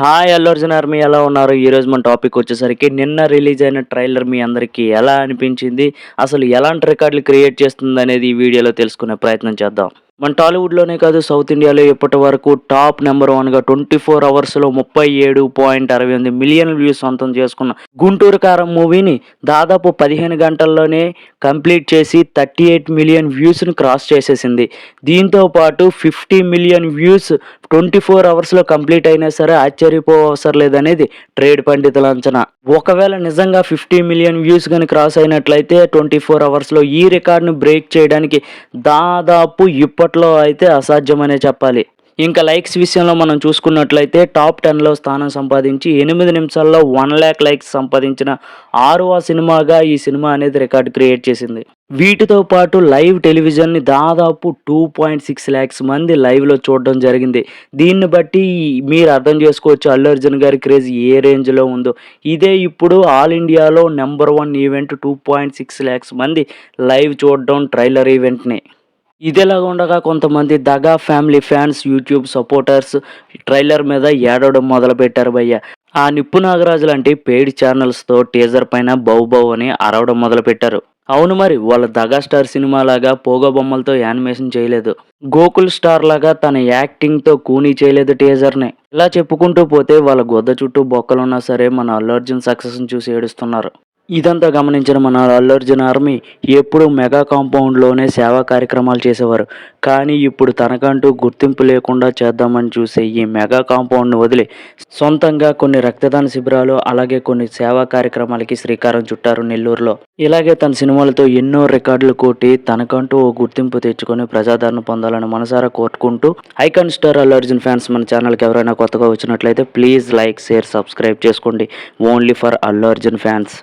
Hi Allu Arjun army ఎలా ఉన్నారు? ఈరోజు మన టాపిక్ వచ్చేసరికి నిన్న రిలీజ్ అయిన ట్రైలర్ మీ అందరికీ ఎలా అనిపించింది? అసలు ఎలాంటి రికార్డులు క్రియేట్ చేస్తుంది అనేది ఈ వీడియోలో తెలుసుకునే ప్రయత్నం చేద్దాం. మన టాలీవుడ్లోనే కాదు సౌత్ ఇండియాలో ఇప్పటి వరకు టాప్ నెంబర్ వన్గా ట్వంటీ ఫోర్ అవర్స్లో ముప్పై ఏడు పాయింట్ అరవై ఎనిమిది మిలియన్ వ్యూస్ సొంతం చేసుకున్న గుంటూరు కారం మూవీని దాదాపు పదిహేను గంటల్లోనే కంప్లీట్ చేసి థర్టీ ఎయిట్ మిలియన్ వ్యూస్ని క్రాస్ చేసేసింది. దీంతో పాటు fifty million views twenty four అవర్స్లో కంప్లీట్ అయినా సరే ఆశ్చర్యపోవసరం లేదనేది ట్రేడ్ పండితుల అంచనా. ఒకవేళ నిజంగా ఫిఫ్టీ మిలియన్ వ్యూస్ కానీ క్రాస్ అయినట్లయితే ట్వంటీ ఫోర్ అవర్స్లో ఈ రికార్డును బ్రేక్ చేయడానికి దాదాపు ఇప్పట్లో అయితే అసాధ్యమనే చెప్పాలి. ఇంకా లైక్స్ విషయంలో మనం చూసుకున్నట్లయితే టాప్ టెన్లో స్థానం సంపాదించి ఎనిమిది నిమిషాల్లో వన్ ల్యాక్ లైక్స్ సంపాదించిన ఆరవ సినిమాగా ఈ సినిమా అనేది రికార్డ్ క్రియేట్ చేసింది. వీటితో పాటు లైవ్ టెలివిజన్ని దాదాపు టూ పాయింట్ సిక్స్ ల్యాక్స్ మంది లైవ్లో చూడడం జరిగింది. దీన్ని బట్టి మీరు అర్థం చేసుకోవచ్చు అల్లు అర్జున్ గారి క్రేజ్ ఏ రేంజ్లో ఉందో. ఇదే ఇప్పుడు ఆల్ ఇండియాలో number one event two point six lakhs మంది లైవ్ చూడడం ట్రైలర్ ఈవెంట్ని ఇదిలాగా ఉండగా కొంతమంది దగా family fans YouTube supporters trailer మీద ఏడవడం మొదలుపెట్టారు భయ్య. ఆ నిప్పు నాగరాజు లాంటి పెయిడ్ ఛానల్స్తో టీజర్ పైన బౌబౌ అని అరవడం మొదలుపెట్టారు. అవును మరి వాళ్ళ దగా స్టార్ సినిమా లాగా పోగో బొమ్మలతో యానిమేషన్ చేయలేదు. గోకుల్ స్టార్ లాగా తన యాక్టింగ్తో కూనీ చేయలేదు టీజర్ని. ఇలా చెప్పుకుంటూ పోతే వాళ్ళ గొద్ద చుట్టూ బొక్కలున్నా సరే మన అల్లు అర్జున్ సక్సెస్ని చూసి ఏడుస్తున్నారు. ఇదంతా గమనించిన మన అల్లు అర్జున్ ఆర్మీ ఎప్పుడు మెగా కాంపౌండ్లోనే సేవా కార్యక్రమాలు చేసేవారు. కానీ ఇప్పుడు తనకంటూ గుర్తింపు లేకుండా చేద్దామని చూసే ఈ మెగా కాంపౌండ్ను వదిలి సొంతంగా కొన్ని రక్తదాన శిబిరాలు అలాగే కొన్ని సేవా కార్యక్రమాలకి శ్రీకారం చుట్టారు నెల్లూరులో. ఇలాగే తన సినిమాలతో ఎన్నో రికార్డులు కొట్టి తనకంటూ ఓ గుర్తింపు తెచ్చుకొని ప్రజాదరణ పొందాలని మనసారా కోరుకుంటూ icon star Allu Arjun fans మన ఛానల్కి ఎవరైనా కొత్తగా వచ్చినట్లయితే ప్లీజ్ లైక్ షేర్ సబ్స్క్రైబ్ చేసుకోండి. Only for Allu Arjun fans.